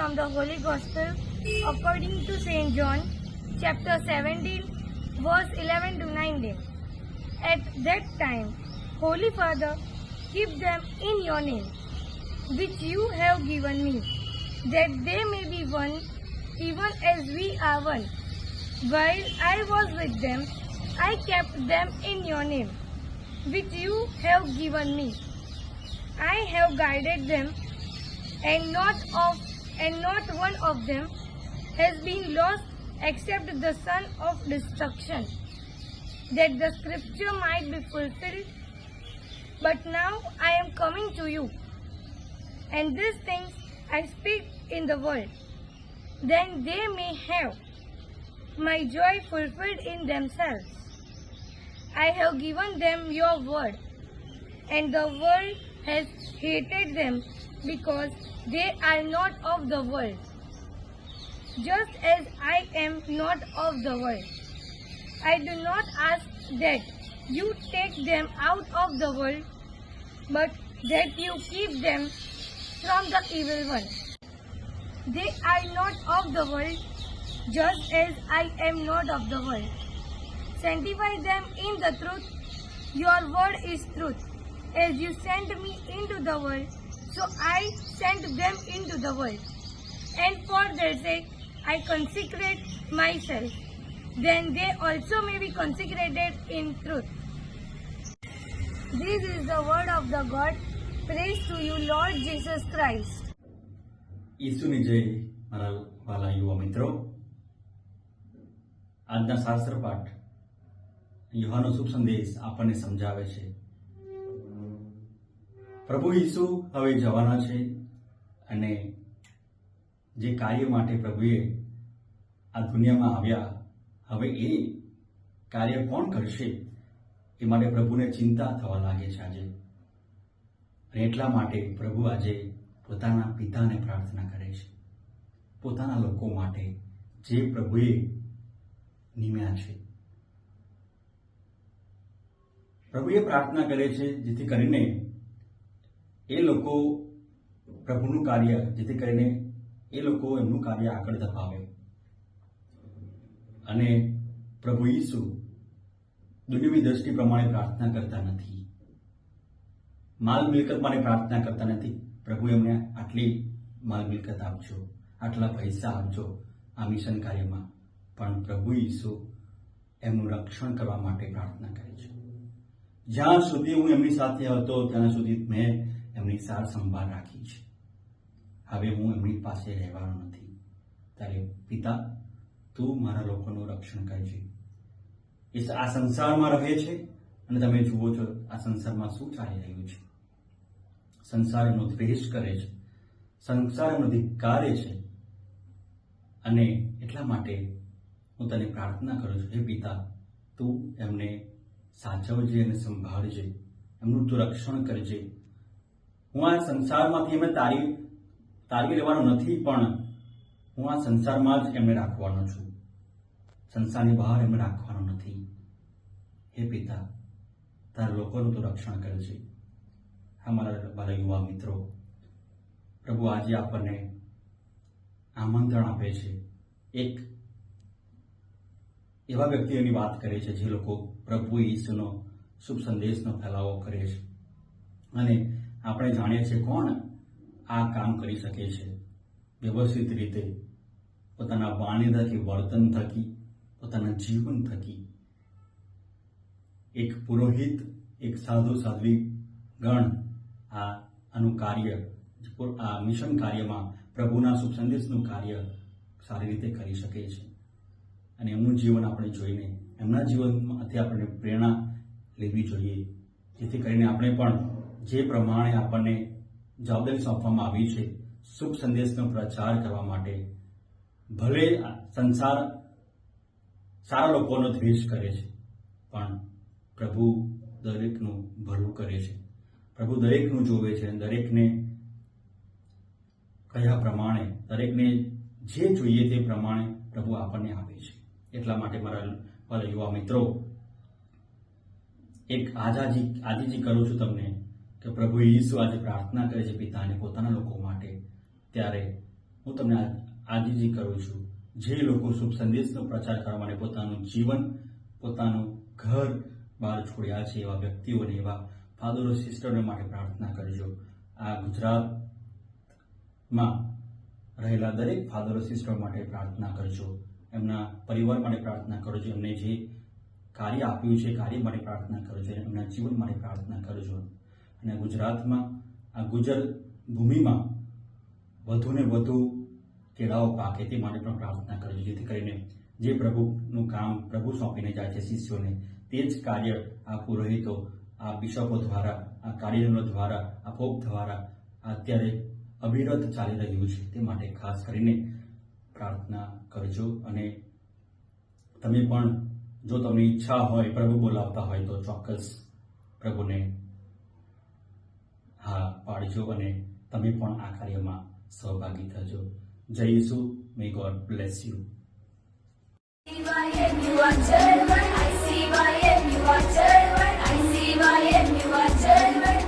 from the Holy Gospel according to St. John, chapter 17, verse 11 to 19. At that time, Holy Father, keep them in your name, which you have given me, that they may be one, even as we are one. While I was with them, I kept them in your name, which you have given me. I have guided them, and not of and not one of them has been lost except the son of destruction, that the scripture might be fulfilled. But now I am coming to you, and these things I speak in the world, then they may have my joy fulfilled in themselves. I have given them your word, and the world has hated them because they are not of the world, just as I am not of the world. I do not ask that you take them out of the world, but that you keep them from the evil one. They are not of the world, just as I am not of the world. Sanctify them in the truth. Your word is truth. As you sent me into the world, so I sent them into the world. And for their sake, I consecrate myself. Then they also may be consecrated in truth. This is the word of the God. Praise to you, Lord Jesus Christ. ઈસુની જય મારા વાલા યુવા મિત્રો આજના શાસ્ત્ર પાઠ યુવાનો શુભ સંદેશ આપણને સમજાવે છે પ્રભુ ઈસુ હવે જવાના છે અને જે કાર્ય માટે પ્રભુએ આ દુનિયામાં આવ્યા, હવે એ કાર્ય કોણ કરશે એ માટે પ્રભુને ચિંતા થવા લાગે છે આજે. અને એટલા માટે પ્રભુ આજે પોતાના પિતાને પ્રાર્થના કરે છે. પોતાના લોકો માટે જે પ્રભુએ નિમ્યા છે. પ્રભુએ પ્રાર્થના કરે છે જેથી કરીને એ લોકો પ્રભુનું કાર્ય, જેથી કરીને એ લોકો એમનું કાર્ય આગળ ધપાવે. અને પ્રભુ ઈસુ દુનિયાની દ્રષ્ટિ પ્રમાણે પ્રાર્થના કરતા નથી. માલ મિલકત માટે પ્રાર્થના કરતા નથી. પ્રભુ એમને આટલી માલ મિલકત આપજો, આટલા પૈસા આપજો આ મિશન કાર્યમાં. પણ પ્રભુ ઈસુ એમનું રક્ષણ કરવા માટે પ્રાર્થના કરે છે. જ્યાં સુધી હું એમની સાથે હતો, ત્યાં સુધી મેં એમની સાર સંભાળ રાખી છે. હવે હું એમની પાસે રહેવાનો નથી. ત્યારે પિતા, તું મારા લોકોનું રક્ષણ કરજે. એ આ સંસારમાં રહે છે અને તમે જુઓ છો આ સંસારમાં શું ચાલી રહ્યું છે. સંસાર એમનો દ્વેષ કરે છે. સંસાર એમનો ધિક્કારે છે. અને એટલા માટે હું તને પ્રાર્થના કરું છું, હે પિતા, તું એમને સાચવજે અને સંભાળજે. એમનું તું રક્ષણ કરજે. હું આ સંસારમાંથી એમને તારી, તારવી લેવાનો નથી, પણ હું આ સંસારમાં જ એમને રાખવાનો છું. સંસારની બહાર એમને રાખવાનો નથી. હે પિતા, તારા લોકોનું તો રક્ષણ કરે છે. હા, મારા મારા યુવા મિત્રો, પ્રભુ આજે આપણને આમંત્રણ આપે છે. એક એવા વ્યક્તિઓની વાત કરે છે જે લોકો પ્રભુ ઈસુનો શુભ સંદેશનો ફેલાવો કરે છે. અને આપણે જાણીએ છીએ કોણ આ કામ કરી શકે છે. વ્યવસ્થિત રીતે પોતાના વાણી થકી, વર્તન થકી, પોતાના જીવન થકી. એક પુરોહિત, એક સાધુ, સાધ્વી ગણ આ આનું કાર્ય, આ મિશન કાર્યમાં પ્રભુના શુભ સંદેશનું કાર્ય સારી રીતે કરી શકે છે. અને એમનું જીવન આપણે જોઈને, એમના જીવનમાંથી આપણે પ્રેરણા લેવી જોઈએ. જેથી કરીને આપણે પણ જે પ્રમાણે આપણને જવાબદારી સોંપવામાં આવી છે, શુભ સંદેશનો પ્રચાર કરવા માટે. ભલે સંસાર સારા લોકોનો દ્વેષ કરે છે, પણ પ્રભુ દરેકનું ભલું કરે છે. પ્રભુ દરેકનું જોવે છે દરેકને કયા પ્રમાણે, દરેકને જે જોઈએ તે પ્રમાણે પ્રભુ આપણને આપે છે. એટલા માટે મારા મારા યુવા મિત્રો, એક આજાજી, આજીજી કરું છું તમને. કે પ્રભુ ઈસુ આજે પ્રાર્થના કરે છે પિતાને પોતાના લોકો માટે, ત્યારે હું તમને આદિજી કરું છું. જે લોકો શુભ સંદેશનો પ્રચાર કરવા માટે પોતાનું જીવન, પોતાનું ઘર બહાર છોડ્યા છે, એવા વ્યક્તિઓને, એવા ફાધરો સિસ્ટરો માટે પ્રાર્થના કરજો. આ ગુજરાતમાં રહેલા દરેક ફાધરો, સિસ્ટર માટે પ્રાર્થના કરજો. એમના પરિવાર માટે પ્રાર્થના કરજો. એમને જે કાર્ય આપ્યું છે, કાર્ય માટે પ્રાર્થના કરજો એમના જીવન માટે પ્રાર્થના કરજો. અને ગુજરાતમાં, આ ગુજર ભૂમિમાં વધુને વધુ કેળાઓ પાકે તે માટે પણ પ્રાર્થના કરજો જેથી કરીને જે પ્રભુનું કામ પ્રભુ સોંપીને જાય છે શિષ્યોને, તે જ કાર્ય આ પુરોહિતો, આ બિશપો દ્વારા, આ કાર્યનો દ્વારા, આ પોપ દ્વારા અત્યારે અવિરત ચાલી રહ્યું છે. તે માટે ખાસ કરીને પ્રાર્થના કરજો અને તમે પણ જો તમને ઈચ્છા હોય, પ્રભુ બોલાવતા હોય તો ચોક્કસ પ્રભુને હા પાડજો અને તમે પણ આ કાર્યમાં સહભાગી થજો જય Yesu may God bless you I see why you are German. I see why you are German.